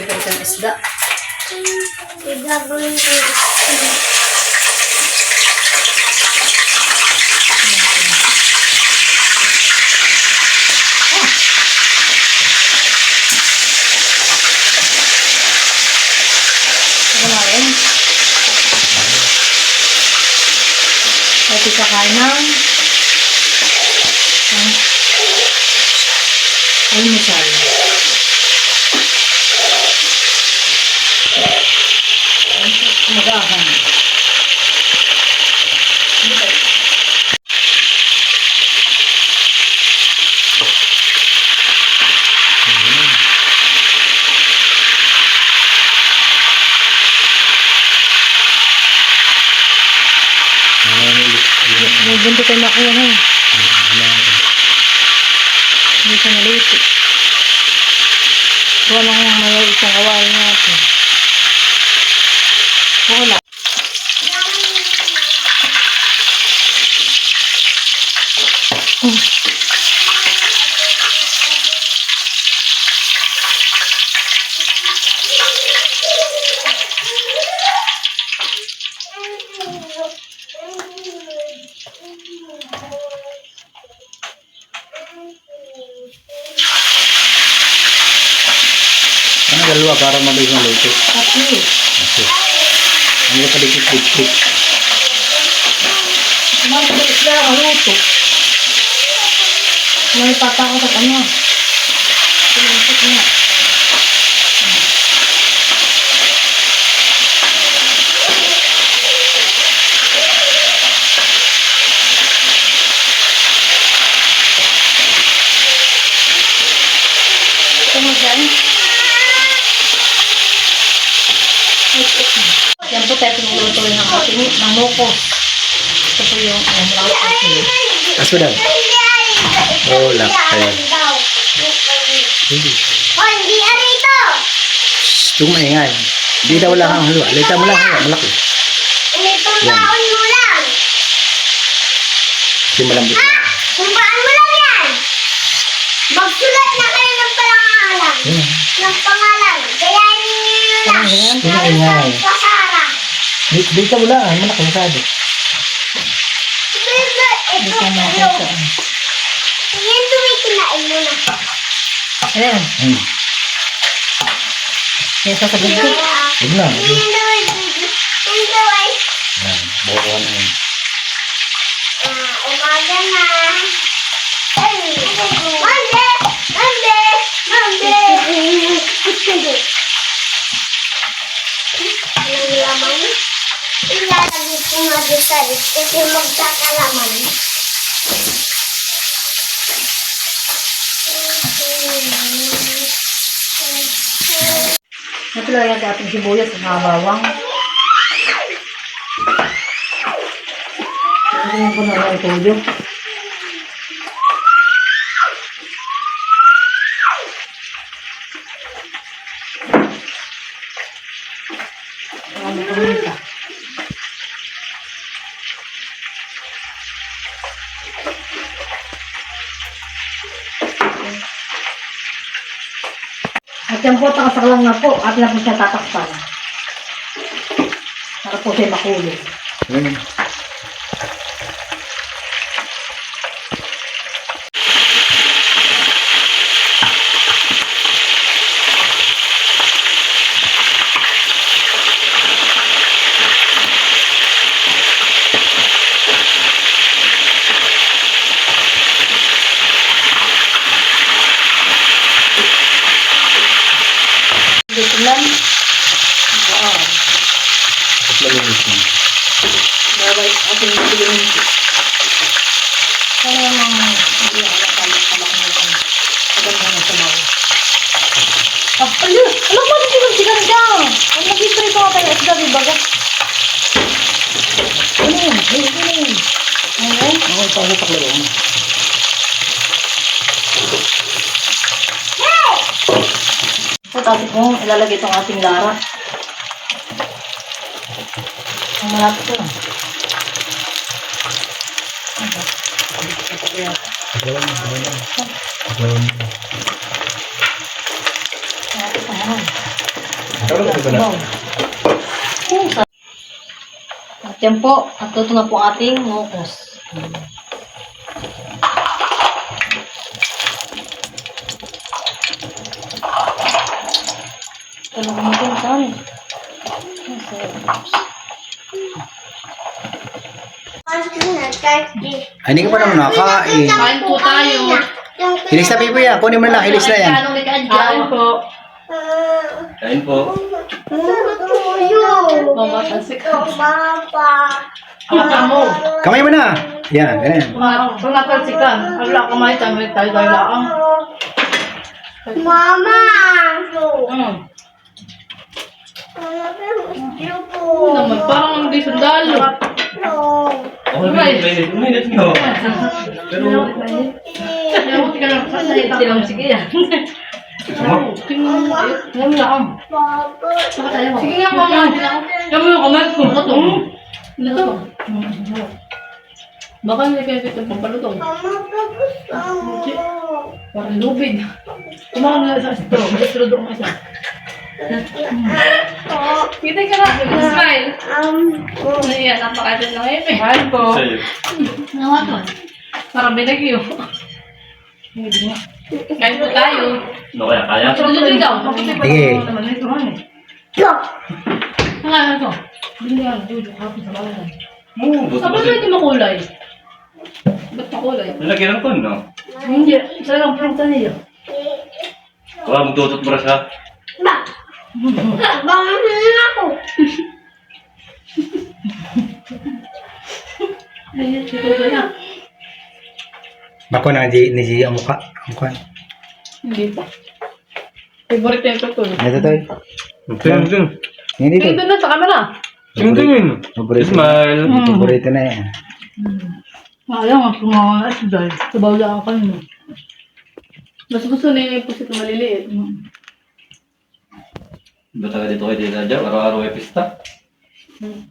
tayo magpipilit ng isda. Igagawin ko. Ano na rin? Pwede kakain ng ng almusal. Magahan. May nakuha na. Hindi siya nalito. Gawa lang yung may isang kawain natin. Wala. Dalawa para mabilis ng luto? Tapi, Okay. Ano pa dikit-dikit? mabilis na ang luto. May patako sa kanya. Pinipit niya. Tama dyan. Yan po tayo pinulutuin ng ating ng mukos. Ito po yung um, lahat Aso daw. Oh, lak. Ayan. Hindi. Oh, hindi arito. Itong maingay. Hindi daw lang ang halo. Alita mo lang. Malaki. Initong Yan. baon mo lang. Hindi malambot na. Sumbaan mo lang yan. Magsulat na kayo ng pangalan. Yan. Ng pangalan. Kaya ninyo lang. Ayan. Hindi na ingay. Pasara. Di- Dito mo lang. Malaki masyado. Bebe, Hindi ito. Ano? Yan tuloy kinain mo na. Ayan. Hmm. Yan sasabihin ko. Huwag na. Yan tuloy. Yan tuloy. Yan. Bukuha na yun. Ah, umaga na. Sa rin kasi magkakalaman. Natulog yan sa ating sibuyas at mga bawang. Ano ko na lang tuyo. Yan po, takasaklang na po. At lang siya tatakpan. Para po siya makulog. Yan. Dito lang. Wow. At malinis na. Bawal ating piliin. Kaya mga hindi alam pala pala kung ito. Maganda na sa bawal. Ah, ala! Alam mo, hindi lang sigang dyan! Ang mag-history ko tayo at gabi baga. Ano yun? Ano yun? Ano yun? Ako. So, tapos mo, ilalagay itong ating lara. Ang malapit ko lang. Ano? Agawan mo. Agawan mo. Agawan mo. Ate ka naman. Tawag ko ba na? At yan po, at ito na po ating ngokos. Talaga mo din saan. Ay, hindi ka pa naman nakakain. Kain po tayo. Hilis na pipo yan. Kunin mo na. Hilis na yan. Kain po. Kain po. Mamatasik ka. Papa. mo. Kamay mo na. Yan, ganyan. Kung natalsik ka, wala kamay tayo, tayo tayo lang. Mama. Hmm. Ano naman, parang hindi sundalo. Ako na minute, minute nyo. Pero, Ayaw, tika lang, saan na Silang sige yan. Tingnan mo, ayun lang. Sige nga, mama. Yan mo yung kamay ko. Ito to. Ito. Baka hindi kayo ito pampalutong. Parang lubid. Kumakan na sa straw. May straw doon ka. Kita ka na. Smile. Naiya, napakasin ng eme. Mahal po. sa'yo. Nawa to. Parang binagyo. Hindi nga. Kain po tayo. Ano kaya, kaya? Daw. Kapatid pa Sige. ito. Ano eh? Ang ano to? Bili yan. Jojo. Kapit sa buto Sabi kasi. mo hindi makulay. Ba't makulay? Nalagyan kon, no? Hindi. Isa lang pinunta niya. Baka magtutot brush ha. Banganin ako. Ayun, si Toto na. Bako na di ni Gia ang mukha. Ang mukha. Hindi pa. Favorite Toto. Ito to. Tingin, tingin. Hindi dito. Tingnan na sa camera. Tingin, tingin. Paborito. Smile. Paborito na yan. Ayaw nga, kumawa na si Dal. Sabaw lang ako kanina. Mas gusto nila yung pusit na maliliit. Ba talaga dito kayo dito dyan? Araw-araw ay pista.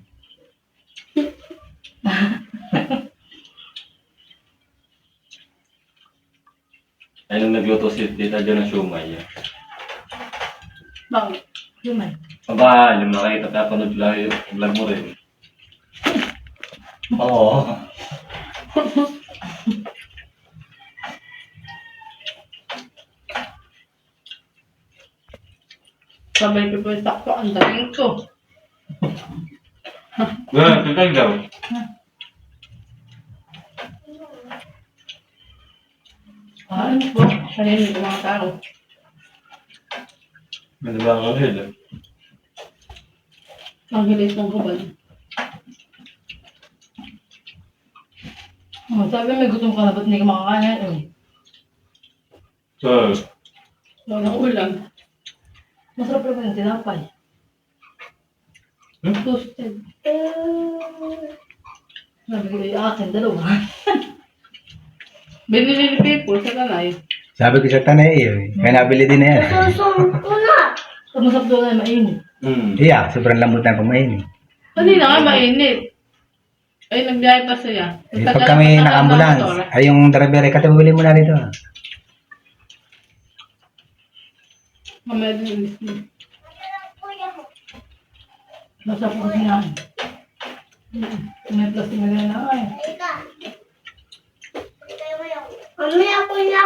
Ay, nung nagluto si Tita dyan ng siumay. Bakit? Yumay. Aba, yung nakita kapanood lang yung vlog mo rin. Oo. Sabay ko po sakto. Ang daling ko. Ganun, kakag daw. Ah, ano po? Kanina ko mga tao. Ganda ba ang kahil? Ang hilis ng kubal. Oh, sabi may gutom ka na, ba't hindi ka makakain? Eh, So, wala ng ulam. Masarap lang yung tinapay. Hmm? Toasted. Sabi ko, yung akin, dalawa. Binili ni People sa kanay. Sabi ko sa tanay eh. May nabili din na yan. Susunod ko na. Kamusap doon ay mainit. hmm. Iya, sobrang lambot na kumain. Kanina nga mainit. Ay, nagbiyahe pa siya. Eh, pag kami naka-ambulance, ay yung driver ay katubuli mo na rito. Mamaya din ilis mo. Nasa po kasi nga. May plastic na rin na ay. Mami, ako na